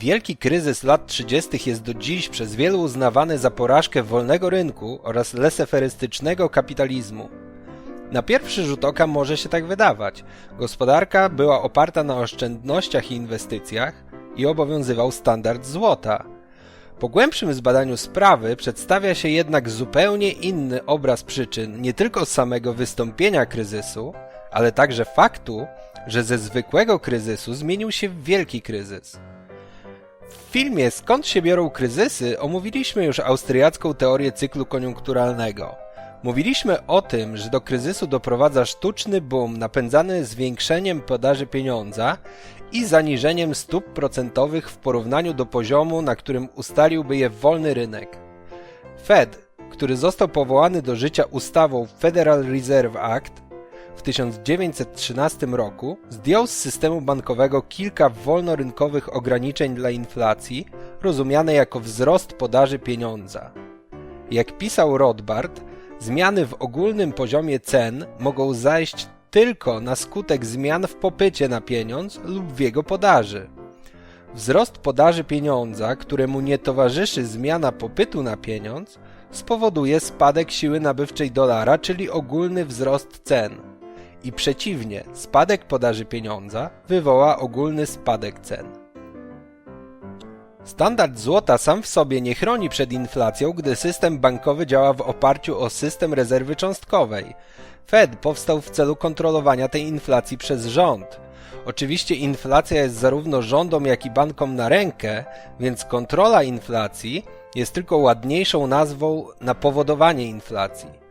Wielki kryzys lat 30. jest do dziś przez wielu uznawany za porażkę wolnego rynku oraz leseferystycznego kapitalizmu. Na pierwszy rzut oka może się tak wydawać. Gospodarka była oparta na oszczędnościach i inwestycjach i obowiązywał standard złota. Po głębszym zbadaniu sprawy przedstawia się jednak zupełnie inny obraz przyczyn nie tylko samego wystąpienia kryzysu, ale także faktu, że ze zwykłego kryzysu zmienił się w wielki kryzys. Filmie Skąd się biorą kryzysy omówiliśmy już austriacką teorię cyklu koniunkturalnego. Mówiliśmy o tym, że do kryzysu doprowadza sztuczny boom napędzany zwiększeniem podaży pieniądza i zaniżeniem stóp procentowych w porównaniu do poziomu, na którym ustaliłby je wolny rynek. Fed, który został powołany do życia ustawą Federal Reserve Act, 1913 roku zdjął z systemu bankowego kilka wolnorynkowych ograniczeń dla inflacji, rozumiane jako wzrost podaży pieniądza. Jak pisał Rothbard, zmiany w ogólnym poziomie cen mogą zajść tylko na skutek zmian w popycie na pieniądz lub w jego podaży. Wzrost podaży pieniądza, któremu nie towarzyszy zmiana popytu na pieniądz, spowoduje spadek siły nabywczej dolara, czyli ogólny wzrost cen i przeciwnie, spadek podaży pieniądza wywoła ogólny spadek cen. Standard złota sam w sobie nie chroni przed inflacją, gdy system bankowy działa w oparciu o system rezerwy cząstkowej. Fed powstał w celu kontrolowania tej inflacji przez rząd. Oczywiście inflacja jest zarówno rządom, jak i bankom na rękę, więc kontrola inflacji jest tylko ładniejszą nazwą na powodowanie inflacji.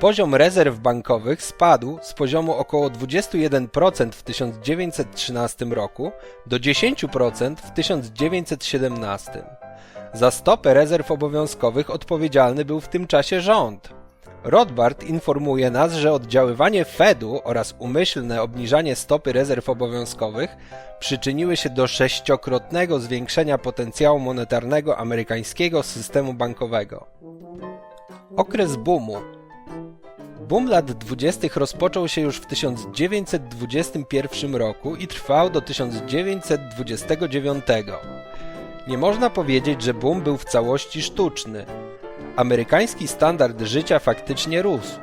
Poziom rezerw bankowych spadł z poziomu około 21% w 1913 roku do 10% w 1917. Za stopę rezerw obowiązkowych odpowiedzialny był w tym czasie rząd. Rothbard informuje nas, że oddziaływanie Fedu oraz umyślne obniżanie stopy rezerw obowiązkowych przyczyniły się do sześciokrotnego zwiększenia potencjału monetarnego amerykańskiego systemu bankowego. Okres boomu Boom lat 20. rozpoczął się już w 1921 roku i trwał do 1929. Nie można powiedzieć, że boom był w całości sztuczny. Amerykański standard życia faktycznie rósł.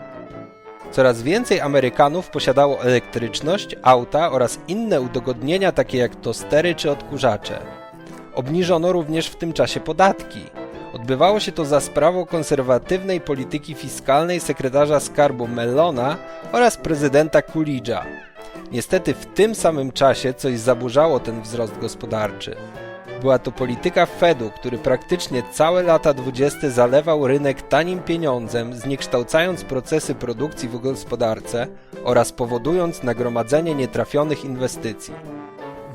Coraz więcej Amerykanów posiadało elektryczność, auta oraz inne udogodnienia takie jak tostery czy odkurzacze. Obniżono również w tym czasie podatki. Odbywało się to za sprawą konserwatywnej polityki fiskalnej sekretarza skarbu Mellona oraz prezydenta Coolidge'a. Niestety w tym samym czasie coś zaburzało ten wzrost gospodarczy. Była to polityka Fedu, który praktycznie całe lata 20. zalewał rynek tanim pieniądzem, zniekształcając procesy produkcji w gospodarce oraz powodując nagromadzenie nietrafionych inwestycji.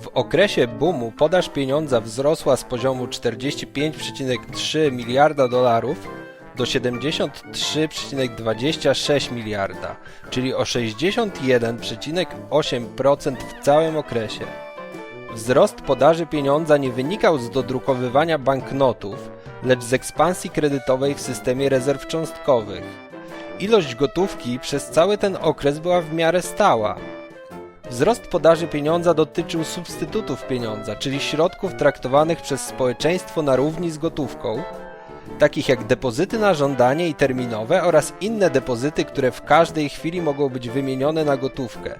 W okresie boomu podaż pieniądza wzrosła z poziomu 45,3 miliarda dolarów do 73,26 miliarda, czyli o 61,8% w całym okresie. Wzrost podaży pieniądza nie wynikał z dodrukowywania banknotów, lecz z ekspansji kredytowej w systemie rezerw cząstkowych. Ilość gotówki przez cały ten okres była w miarę stała, Wzrost podaży pieniądza dotyczył substytutów pieniądza, czyli środków traktowanych przez społeczeństwo na równi z gotówką, takich jak depozyty na żądanie i terminowe oraz inne depozyty, które w każdej chwili mogą być wymienione na gotówkę.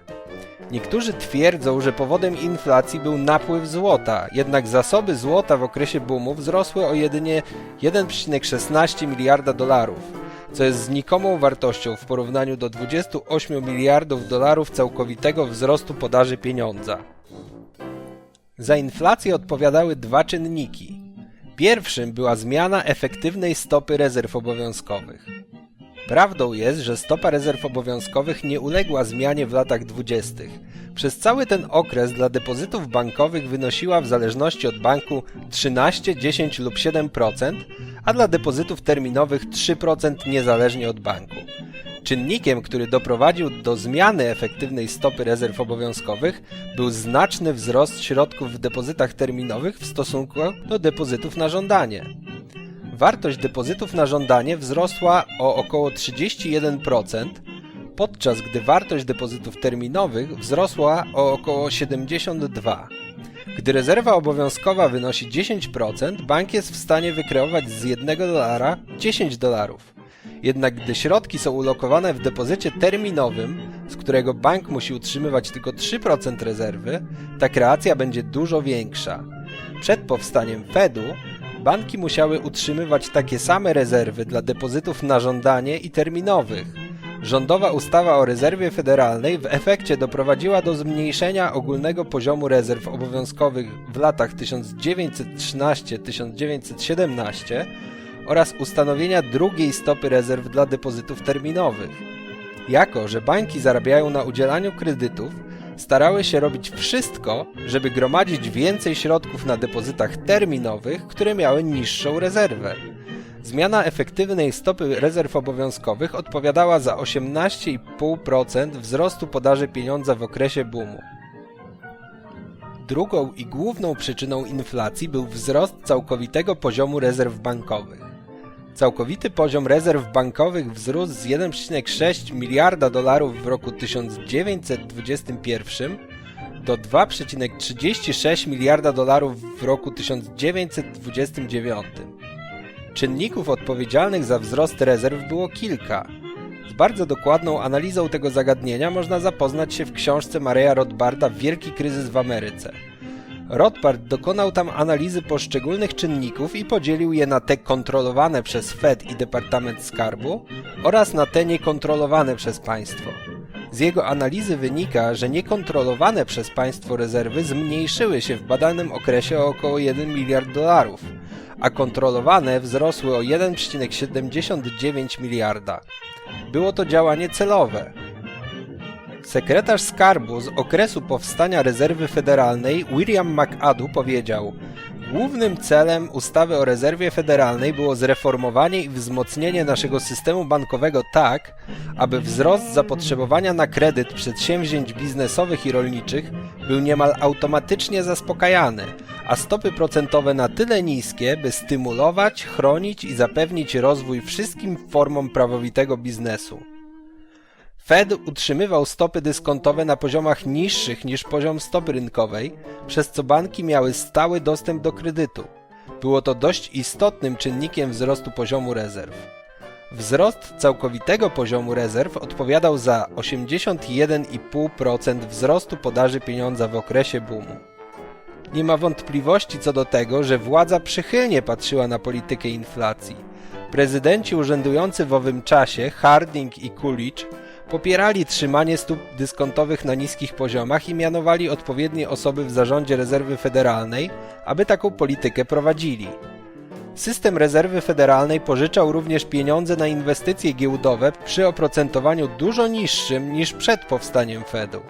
Niektórzy twierdzą, że powodem inflacji był napływ złota, jednak zasoby złota w okresie boomu wzrosły o jedynie 1,16 miliarda dolarów co jest znikomą wartością w porównaniu do 28 miliardów dolarów całkowitego wzrostu podaży pieniądza. Za inflację odpowiadały dwa czynniki. Pierwszym była zmiana efektywnej stopy rezerw obowiązkowych. Prawdą jest, że stopa rezerw obowiązkowych nie uległa zmianie w latach dwudziestych. Przez cały ten okres dla depozytów bankowych wynosiła w zależności od banku 13, 10 lub 7%, a dla depozytów terminowych 3% niezależnie od banku. Czynnikiem, który doprowadził do zmiany efektywnej stopy rezerw obowiązkowych był znaczny wzrost środków w depozytach terminowych w stosunku do depozytów na żądanie. Wartość depozytów na żądanie wzrosła o około 31%, podczas gdy wartość depozytów terminowych wzrosła o około 72%. Gdy rezerwa obowiązkowa wynosi 10%, bank jest w stanie wykreować z 1 dolara 10 dolarów. Jednak gdy środki są ulokowane w depozycie terminowym, z którego bank musi utrzymywać tylko 3% rezerwy, ta kreacja będzie dużo większa. Przed powstaniem Fedu banki musiały utrzymywać takie same rezerwy dla depozytów na żądanie i terminowych. Rządowa ustawa o rezerwie federalnej w efekcie doprowadziła do zmniejszenia ogólnego poziomu rezerw obowiązkowych w latach 1913-1917 oraz ustanowienia drugiej stopy rezerw dla depozytów terminowych. Jako, że banki zarabiają na udzielaniu kredytów, starały się robić wszystko, żeby gromadzić więcej środków na depozytach terminowych, które miały niższą rezerwę. Zmiana efektywnej stopy rezerw obowiązkowych odpowiadała za 18,5% wzrostu podaży pieniądza w okresie boomu. Drugą i główną przyczyną inflacji był wzrost całkowitego poziomu rezerw bankowych. Całkowity poziom rezerw bankowych wzrósł z 1,6 miliarda dolarów w roku 1921 do 2,36 miliarda dolarów w roku 1929. Czynników odpowiedzialnych za wzrost rezerw było kilka. Z bardzo dokładną analizą tego zagadnienia można zapoznać się w książce Mareja Rothbarda Wielki kryzys w Ameryce. Rothbard dokonał tam analizy poszczególnych czynników i podzielił je na te kontrolowane przez Fed i Departament Skarbu oraz na te niekontrolowane przez państwo. Z jego analizy wynika, że niekontrolowane przez państwo rezerwy zmniejszyły się w badanym okresie o około 1 miliard dolarów, a kontrolowane wzrosły o 1,79 miliarda. Było to działanie celowe. Sekretarz skarbu z okresu powstania rezerwy federalnej William McAdoo powiedział: Głównym celem ustawy o rezerwie federalnej było zreformowanie i wzmocnienie naszego systemu bankowego tak, aby wzrost zapotrzebowania na kredyt przedsięwzięć biznesowych i rolniczych był niemal automatycznie zaspokajany, a stopy procentowe na tyle niskie, by stymulować, chronić i zapewnić rozwój wszystkim formom prawowitego biznesu. Fed utrzymywał stopy dyskontowe na poziomach niższych niż poziom stopy rynkowej, przez co banki miały stały dostęp do kredytu. Było to dość istotnym czynnikiem wzrostu poziomu rezerw. Wzrost całkowitego poziomu rezerw odpowiadał za 81,5% wzrostu podaży pieniądza w okresie boomu. Nie ma wątpliwości co do tego, że władza przychylnie patrzyła na politykę inflacji. Prezydenci urzędujący w owym czasie, Harding i Coolidge, popierali trzymanie stóp dyskontowych na niskich poziomach i mianowali odpowiednie osoby w zarządzie rezerwy federalnej, aby taką politykę prowadzili. System rezerwy federalnej pożyczał również pieniądze na inwestycje giełdowe przy oprocentowaniu dużo niższym niż przed powstaniem Fedu.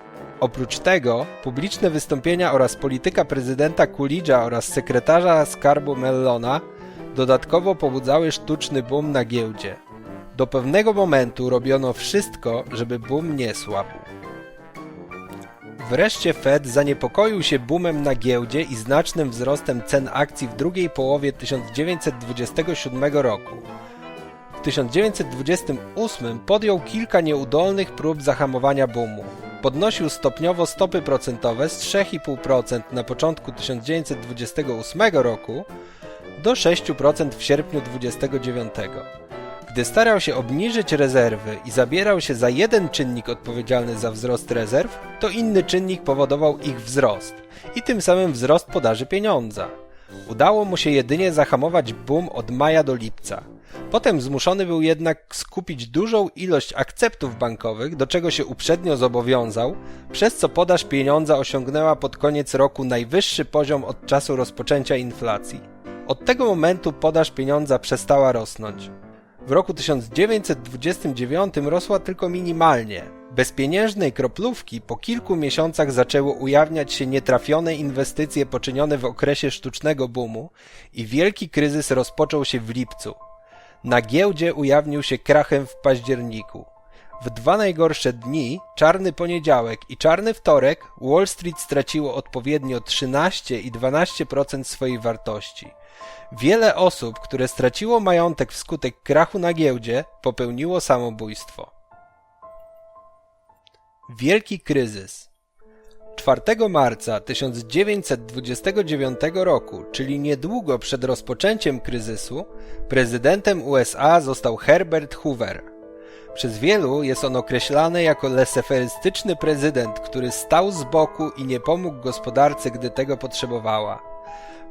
Oprócz tego, publiczne wystąpienia oraz polityka prezydenta Coolidge'a oraz sekretarza skarbu Mellona dodatkowo pobudzały sztuczny boom na giełdzie. Do pewnego momentu robiono wszystko, żeby boom nie słabł. Wreszcie Fed zaniepokoił się boomem na giełdzie i znacznym wzrostem cen akcji w drugiej połowie 1927 roku. W 1928 podjął kilka nieudolnych prób zahamowania boomu. Podnosił stopniowo stopy procentowe z 3,5% na początku 1928 roku do 6% w sierpniu 1929. Gdy starał się obniżyć rezerwy i zabierał się za jeden czynnik odpowiedzialny za wzrost rezerw, to inny czynnik powodował ich wzrost i tym samym wzrost podaży pieniądza. Udało mu się jedynie zahamować boom od maja do lipca. Potem zmuszony był jednak skupić dużą ilość akceptów bankowych, do czego się uprzednio zobowiązał, przez co podaż pieniądza osiągnęła pod koniec roku najwyższy poziom od czasu rozpoczęcia inflacji. Od tego momentu podaż pieniądza przestała rosnąć. W roku 1929 rosła tylko minimalnie. Bez pieniężnej kroplówki po kilku miesiącach zaczęło ujawniać się nietrafione inwestycje poczynione w okresie sztucznego boomu i wielki kryzys rozpoczął się w lipcu. Na giełdzie ujawnił się krachem w październiku. W dwa najgorsze dni, czarny poniedziałek i czarny wtorek, Wall Street straciło odpowiednio 13 i 12% swojej wartości. Wiele osób, które straciło majątek wskutek krachu na giełdzie, popełniło samobójstwo. Wielki kryzys 4 marca 1929 roku, czyli niedługo przed rozpoczęciem kryzysu, prezydentem USA został Herbert Hoover. Przez wielu jest on określany jako leseferystyczny prezydent, który stał z boku i nie pomógł gospodarce, gdy tego potrzebowała.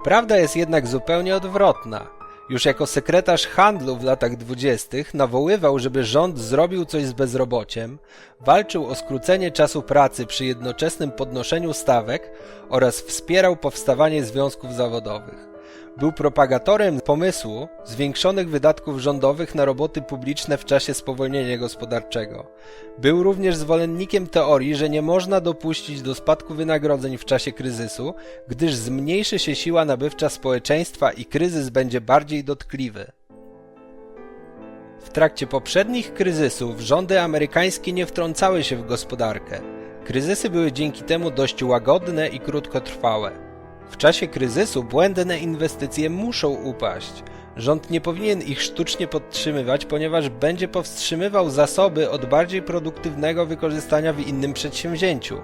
Prawda jest jednak zupełnie odwrotna. Już jako sekretarz handlu w latach dwudziestych nawoływał, żeby rząd zrobił coś z bezrobociem, walczył o skrócenie czasu pracy przy jednoczesnym podnoszeniu stawek oraz wspierał powstawanie związków zawodowych. Był propagatorem pomysłu zwiększonych wydatków rządowych na roboty publiczne w czasie spowolnienia gospodarczego. Był również zwolennikiem teorii, że nie można dopuścić do spadku wynagrodzeń w czasie kryzysu, gdyż zmniejszy się siła nabywcza społeczeństwa i kryzys będzie bardziej dotkliwy. W trakcie poprzednich kryzysów rządy amerykańskie nie wtrącały się w gospodarkę. Kryzysy były dzięki temu dość łagodne i krótkotrwałe. W czasie kryzysu błędne inwestycje muszą upaść. Rząd nie powinien ich sztucznie podtrzymywać, ponieważ będzie powstrzymywał zasoby od bardziej produktywnego wykorzystania w innym przedsięwzięciu.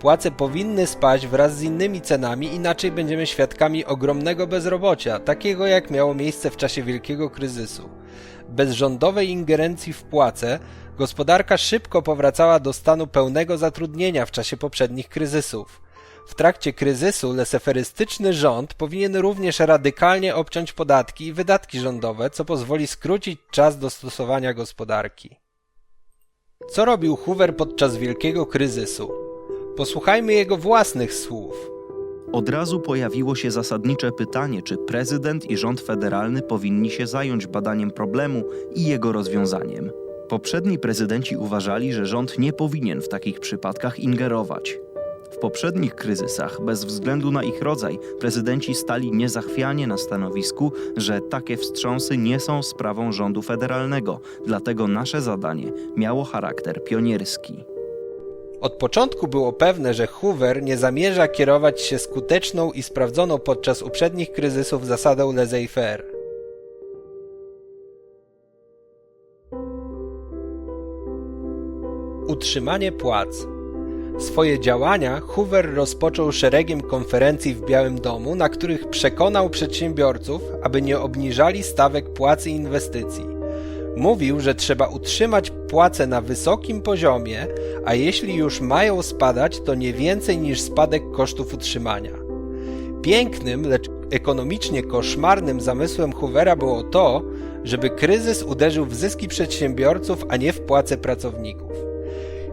Płace powinny spaść wraz z innymi cenami, inaczej będziemy świadkami ogromnego bezrobocia, takiego jak miało miejsce w czasie wielkiego kryzysu. Bez rządowej ingerencji w płace, gospodarka szybko powracała do stanu pełnego zatrudnienia w czasie poprzednich kryzysów. W trakcie kryzysu leseferystyczny rząd powinien również radykalnie obciąć podatki i wydatki rządowe, co pozwoli skrócić czas dostosowania gospodarki. Co robił Hoover podczas wielkiego kryzysu? Posłuchajmy jego własnych słów. Od razu pojawiło się zasadnicze pytanie, czy prezydent i rząd federalny powinni się zająć badaniem problemu i jego rozwiązaniem. Poprzedni prezydenci uważali, że rząd nie powinien w takich przypadkach ingerować. W poprzednich kryzysach, bez względu na ich rodzaj, prezydenci stali niezachwianie na stanowisku, że takie wstrząsy nie są sprawą rządu federalnego, dlatego nasze zadanie miało charakter pionierski. Od początku było pewne, że Hoover nie zamierza kierować się skuteczną i sprawdzoną podczas uprzednich kryzysów zasadą laissez-faire. Utrzymanie płac Swoje działania Hoover rozpoczął szeregiem konferencji w Białym Domu, na których przekonał przedsiębiorców, aby nie obniżali stawek płacy inwestycji. Mówił, że trzeba utrzymać płace na wysokim poziomie, a jeśli już mają spadać, to nie więcej niż spadek kosztów utrzymania. Pięknym, lecz ekonomicznie koszmarnym zamysłem Hoovera było to, żeby kryzys uderzył w zyski przedsiębiorców, a nie w płace pracowników.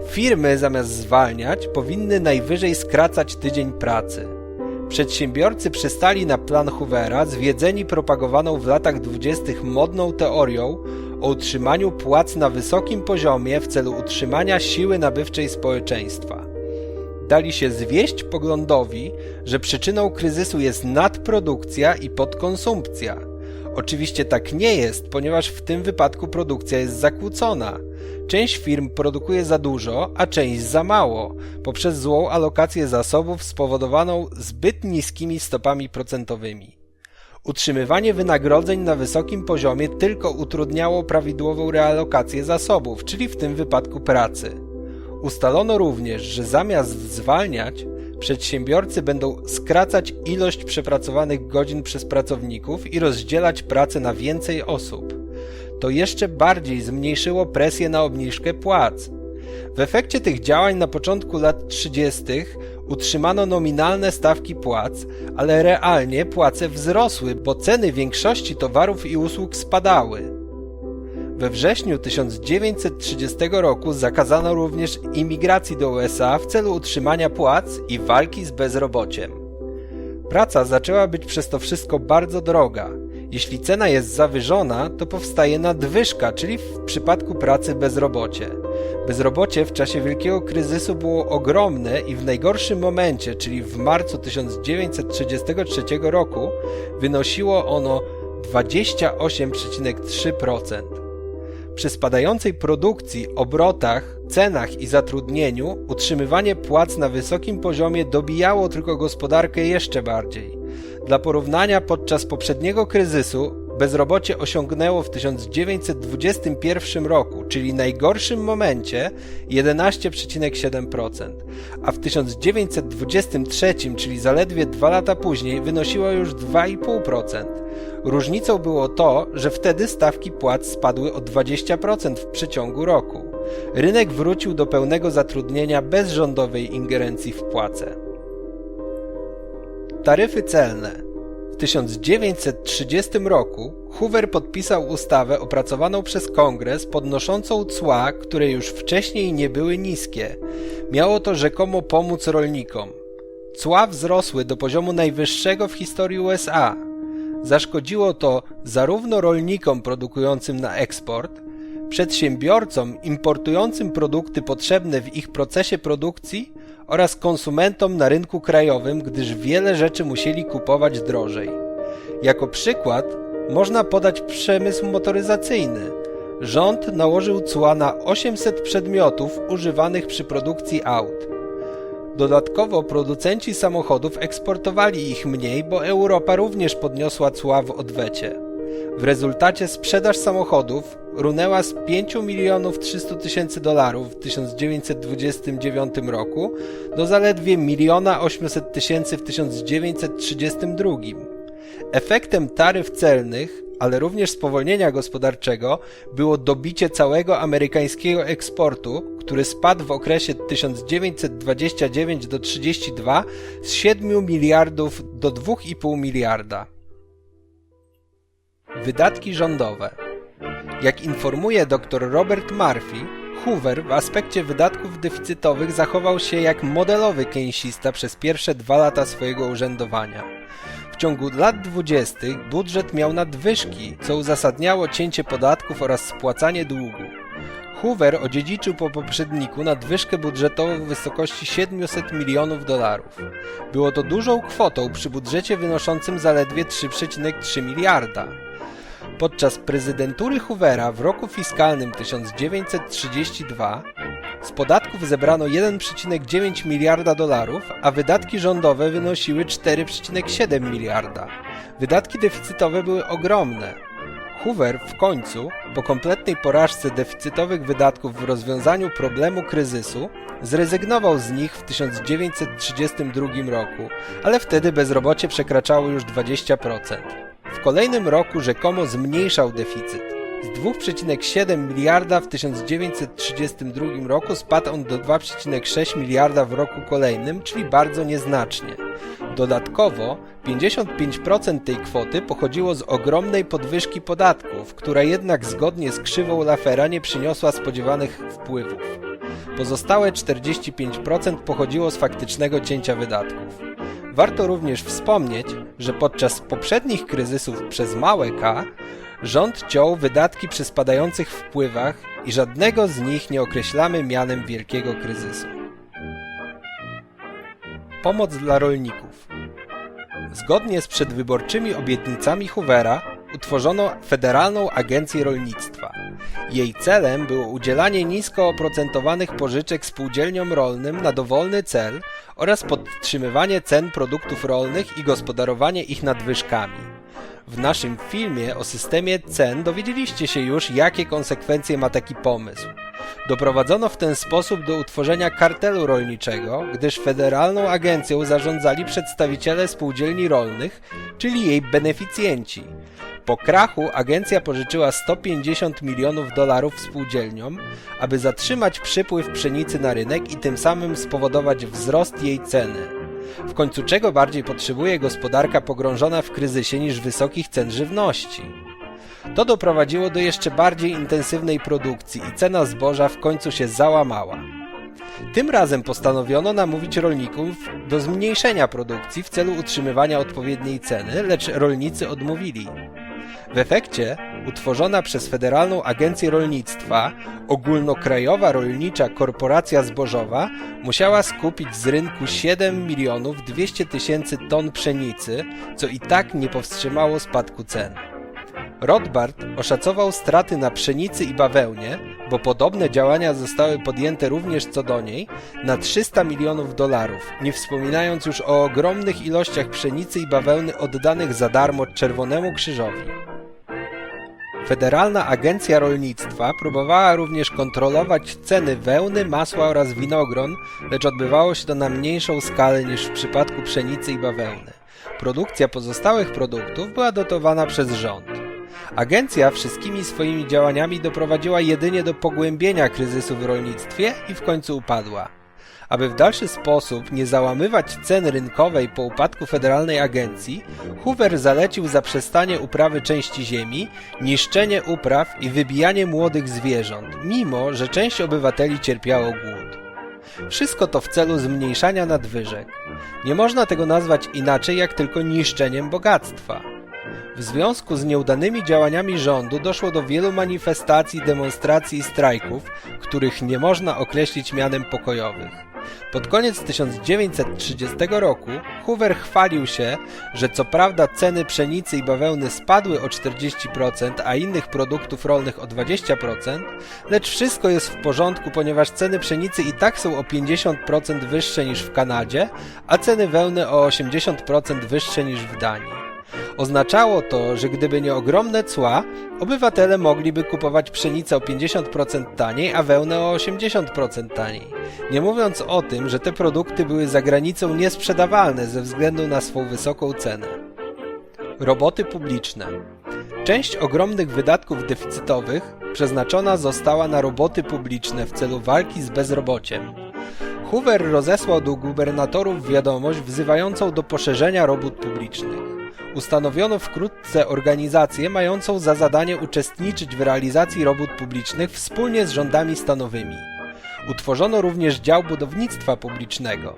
Firmy zamiast zwalniać powinny najwyżej skracać tydzień pracy. Przedsiębiorcy przystali na plan Hoovera, zwiedzeni propagowaną w latach dwudziestych modną teorią o utrzymaniu płac na wysokim poziomie w celu utrzymania siły nabywczej społeczeństwa. Dali się zwieść poglądowi, że przyczyną kryzysu jest nadprodukcja i podkonsumpcja. Oczywiście tak nie jest, ponieważ w tym wypadku produkcja jest zakłócona. Część firm produkuje za dużo, a część za mało, poprzez złą alokację zasobów spowodowaną zbyt niskimi stopami procentowymi. Utrzymywanie wynagrodzeń na wysokim poziomie tylko utrudniało prawidłową realokację zasobów, czyli w tym wypadku pracy. Ustalono również, że zamiast zwalniać, przedsiębiorcy będą skracać ilość przepracowanych godzin przez pracowników i rozdzielać pracę na więcej osób to jeszcze bardziej zmniejszyło presję na obniżkę płac. W efekcie tych działań na początku lat 30. utrzymano nominalne stawki płac, ale realnie płace wzrosły, bo ceny większości towarów i usług spadały. We wrześniu 1930 roku zakazano również imigracji do USA w celu utrzymania płac i walki z bezrobociem. Praca zaczęła być przez to wszystko bardzo droga. Jeśli cena jest zawyżona, to powstaje nadwyżka, czyli w przypadku pracy bezrobocie. Bezrobocie w czasie wielkiego kryzysu było ogromne i w najgorszym momencie, czyli w marcu 1933 roku, wynosiło ono 28,3%. Przy spadającej produkcji, obrotach, cenach i zatrudnieniu utrzymywanie płac na wysokim poziomie dobijało tylko gospodarkę jeszcze bardziej. Dla porównania podczas poprzedniego kryzysu bezrobocie osiągnęło w 1921 roku, czyli najgorszym momencie, 11,7%, a w 1923, czyli zaledwie dwa lata później, wynosiło już 2,5%. Różnicą było to, że wtedy stawki płac spadły o 20% w przeciągu roku. Rynek wrócił do pełnego zatrudnienia bez rządowej ingerencji w płace. Taryfy celne. W 1930 roku Hoover podpisał ustawę opracowaną przez kongres podnoszącą cła, które już wcześniej nie były niskie. Miało to rzekomo pomóc rolnikom. Cła wzrosły do poziomu najwyższego w historii USA. Zaszkodziło to zarówno rolnikom produkującym na eksport, przedsiębiorcom importującym produkty potrzebne w ich procesie produkcji oraz konsumentom na rynku krajowym, gdyż wiele rzeczy musieli kupować drożej. Jako przykład można podać przemysł motoryzacyjny. Rząd nałożył cła na 800 przedmiotów używanych przy produkcji aut. Dodatkowo producenci samochodów eksportowali ich mniej, bo Europa również podniosła cła w odwecie. W rezultacie sprzedaż samochodów runęła z 5 milionów 300 tysięcy dolarów w 1929 roku do zaledwie miliona 800 tysięcy w 1932. Efektem taryf celnych, ale również spowolnienia gospodarczego było dobicie całego amerykańskiego eksportu, który spadł w okresie 1929 do 32 z 7 miliardów do 2,5 miliarda. Wydatki rządowe. Jak informuje dr Robert Murphy, Hoover w aspekcie wydatków deficytowych zachował się jak modelowy keynesista przez pierwsze dwa lata swojego urzędowania. W ciągu lat dwudziestych budżet miał nadwyżki, co uzasadniało cięcie podatków oraz spłacanie długu. Hoover odziedziczył po poprzedniku nadwyżkę budżetową w wysokości 700 milionów dolarów. Było to dużą kwotą przy budżecie wynoszącym zaledwie 3,3 miliarda. Podczas prezydentury Hoovera w roku fiskalnym 1932 z podatków zebrano 1,9 miliarda dolarów, a wydatki rządowe wynosiły 4,7 miliarda. Wydatki deficytowe były ogromne. Hoover w końcu, po kompletnej porażce deficytowych wydatków w rozwiązaniu problemu kryzysu, zrezygnował z nich w 1932 roku, ale wtedy bezrobocie przekraczało już 20%. W kolejnym roku rzekomo zmniejszał deficyt. Z 2,7 miliarda w 1932 roku spadł on do 2,6 miliarda w roku kolejnym, czyli bardzo nieznacznie. Dodatkowo 55% tej kwoty pochodziło z ogromnej podwyżki podatków, która jednak zgodnie z krzywą Laffera nie przyniosła spodziewanych wpływów. Pozostałe 45% pochodziło z faktycznego cięcia wydatków. Warto również wspomnieć, że podczas poprzednich kryzysów przez małe K rząd ciął wydatki przy spadających wpływach i żadnego z nich nie określamy mianem wielkiego kryzysu. Pomoc dla rolników. Zgodnie z przedwyborczymi obietnicami Hoovera utworzono Federalną Agencję Rolnictwa. Jej celem było udzielanie nisko oprocentowanych pożyczek spółdzielniom rolnym na dowolny cel oraz podtrzymywanie cen produktów rolnych i gospodarowanie ich nadwyżkami. W naszym filmie o systemie cen dowiedzieliście się już, jakie konsekwencje ma taki pomysł. Doprowadzono w ten sposób do utworzenia kartelu rolniczego, gdyż federalną agencją zarządzali przedstawiciele spółdzielni rolnych, czyli jej beneficjenci. Po krachu agencja pożyczyła 150 milionów dolarów spółdzielniom, aby zatrzymać przypływ pszenicy na rynek i tym samym spowodować wzrost jej ceny. W końcu czego bardziej potrzebuje gospodarka pogrążona w kryzysie niż wysokich cen żywności? To doprowadziło do jeszcze bardziej intensywnej produkcji i cena zboża w końcu się załamała. Tym razem postanowiono namówić rolników do zmniejszenia produkcji w celu utrzymywania odpowiedniej ceny, lecz rolnicy odmówili. W efekcie utworzona przez Federalną Agencję Rolnictwa ogólnokrajowa rolnicza korporacja zbożowa musiała skupić z rynku 7 milionów 200 tysięcy ton pszenicy, co i tak nie powstrzymało spadku cen. Rothbard oszacował straty na pszenicy i bawełnie, bo podobne działania zostały podjęte również co do niej, na 300 milionów dolarów, nie wspominając już o ogromnych ilościach pszenicy i bawełny oddanych za darmo Czerwonemu Krzyżowi. Federalna Agencja Rolnictwa próbowała również kontrolować ceny wełny, masła oraz winogron, lecz odbywało się to na mniejszą skalę niż w przypadku pszenicy i bawełny. Produkcja pozostałych produktów była dotowana przez rząd. Agencja wszystkimi swoimi działaniami doprowadziła jedynie do pogłębienia kryzysu w rolnictwie i w końcu upadła. Aby w dalszy sposób nie załamywać cen rynkowej po upadku federalnej agencji, Hoover zalecił zaprzestanie uprawy części ziemi, niszczenie upraw i wybijanie młodych zwierząt, mimo że część obywateli cierpiało głód. Wszystko to w celu zmniejszania nadwyżek. Nie można tego nazwać inaczej jak tylko niszczeniem bogactwa. W związku z nieudanymi działaniami rządu doszło do wielu manifestacji, demonstracji i strajków, których nie można określić mianem pokojowych. Pod koniec 1930 roku Hoover chwalił się, że co prawda ceny pszenicy i bawełny spadły o 40%, a innych produktów rolnych o 20%, lecz wszystko jest w porządku, ponieważ ceny pszenicy i tak są o 50% wyższe niż w Kanadzie, a ceny wełny o 80% wyższe niż w Danii. Oznaczało to, że gdyby nie ogromne cła, obywatele mogliby kupować pszenicę o 50% taniej, a wełnę o 80% taniej. Nie mówiąc o tym, że te produkty były za granicą niesprzedawalne ze względu na swą wysoką cenę. Roboty publiczne. Część ogromnych wydatków deficytowych przeznaczona została na roboty publiczne w celu walki z bezrobociem. Hoover rozesłał do gubernatorów wiadomość wzywającą do poszerzenia robót publicznych. Ustanowiono wkrótce organizację mającą za zadanie uczestniczyć w realizacji robót publicznych wspólnie z rządami stanowymi. Utworzono również dział budownictwa publicznego.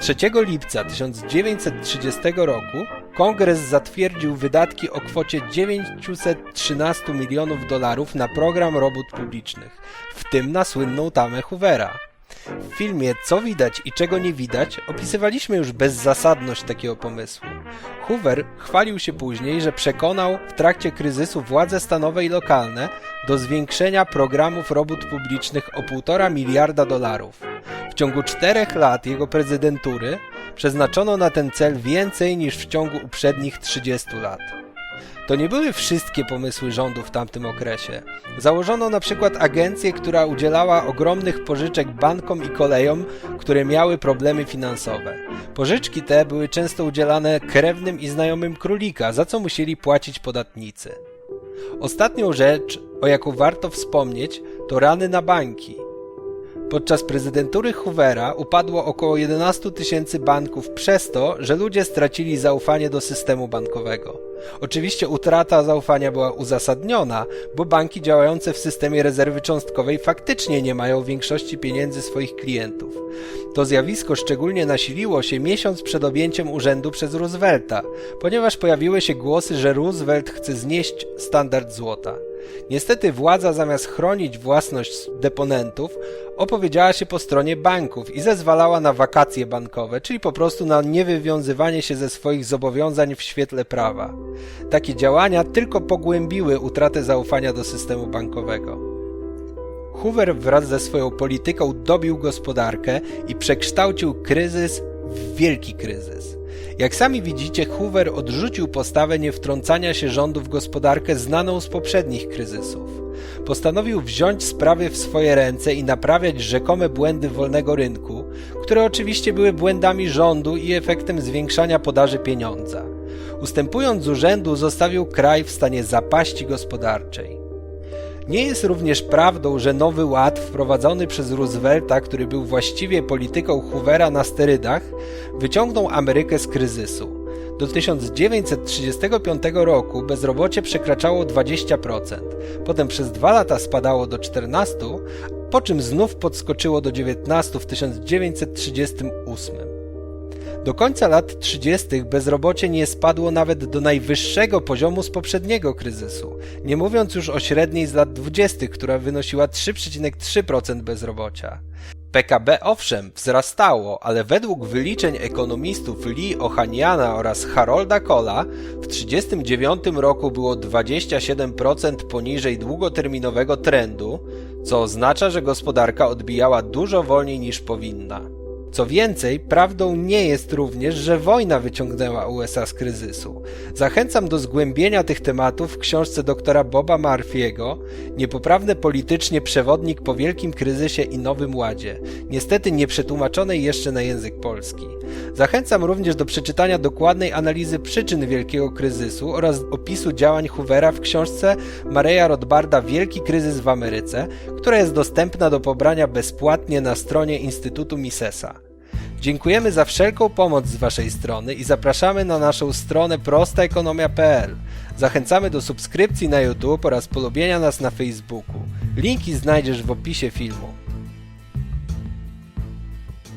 3 lipca 1930 roku kongres zatwierdził wydatki o kwocie 913 milionów dolarów na program robót publicznych, w tym na słynną tamę Hoovera. W filmie Co widać i czego nie widać opisywaliśmy już bezzasadność takiego pomysłu. Hoover chwalił się później, że przekonał w trakcie kryzysu władze stanowe i lokalne do zwiększenia programów robót publicznych o 1,5 miliarda dolarów. W ciągu czterech lat jego prezydentury przeznaczono na ten cel więcej niż w ciągu uprzednich 30 lat. To nie były wszystkie pomysły rządu w tamtym okresie. Założono na przykład agencję, która udzielała ogromnych pożyczek bankom i kolejom, które miały problemy finansowe. Pożyczki te były często udzielane krewnym i znajomym królika, za co musieli płacić podatnicy. Ostatnią rzecz, o jaką warto wspomnieć, to rany na banki. Podczas prezydentury Hoovera upadło około 11 tysięcy banków przez to, że ludzie stracili zaufanie do systemu bankowego. Oczywiście utrata zaufania była uzasadniona, bo banki działające w systemie rezerwy cząstkowej faktycznie nie mają większości pieniędzy swoich klientów. To zjawisko szczególnie nasiliło się miesiąc przed objęciem urzędu przez Roosevelta, ponieważ pojawiły się głosy, że Roosevelt chce znieść standard złota. Niestety władza zamiast chronić własność deponentów, opowiedziała się po stronie banków i zezwalała na wakacje bankowe, czyli po prostu na niewywiązywanie się ze swoich zobowiązań w świetle prawa. Takie działania tylko pogłębiły utratę zaufania do systemu bankowego. Hoover wraz ze swoją polityką dobił gospodarkę i przekształcił kryzys w wielki kryzys. Jak sami widzicie, Hoover odrzucił postawę niewtrącania się rządu w gospodarkę znaną z poprzednich kryzysów. Postanowił wziąć sprawy w swoje ręce i naprawiać rzekome błędy wolnego rynku, które oczywiście były błędami rządu i efektem zwiększania podaży pieniądza. Ustępując z urzędu, zostawił kraj w stanie zapaści gospodarczej. Nie jest również prawdą, że nowy ład wprowadzony przez Roosevelta, który był właściwie polityką Hoovera na sterydach, wyciągnął Amerykę z kryzysu. Do 1935 roku bezrobocie przekraczało 20%, potem przez dwa lata spadało do 14%, po czym znów podskoczyło do 19% w 1938. Do końca lat 30. bezrobocie nie spadło nawet do najwyższego poziomu z poprzedniego kryzysu, nie mówiąc już o średniej z lat 20., która wynosiła 3,3% bezrobocia. PKB owszem wzrastało, ale według wyliczeń ekonomistów Lee Ohaniana oraz Harolda Kohla w 1939 roku było 27% poniżej długoterminowego trendu, co oznacza, że gospodarka odbijała dużo wolniej niż powinna. Co więcej, prawdą nie jest również, że wojna wyciągnęła USA z kryzysu. Zachęcam do zgłębienia tych tematów w książce doktora Boba Murphy'ego Niepoprawny politycznie przewodnik po wielkim kryzysie i nowym ładzie, niestety nie przetłumaczonej jeszcze na język polski. Zachęcam również do przeczytania dokładnej analizy przyczyn wielkiego kryzysu oraz opisu działań Hoovera w książce Mareja Rothbarda Wielki kryzys w Ameryce, która jest dostępna do pobrania bezpłatnie na stronie Instytutu Misesa. Dziękujemy za wszelką pomoc z Waszej strony i zapraszamy na naszą stronę prostaekonomia.pl. Zachęcamy do subskrypcji na YouTube oraz polubienia nas na Facebooku. Linki znajdziesz w opisie filmu.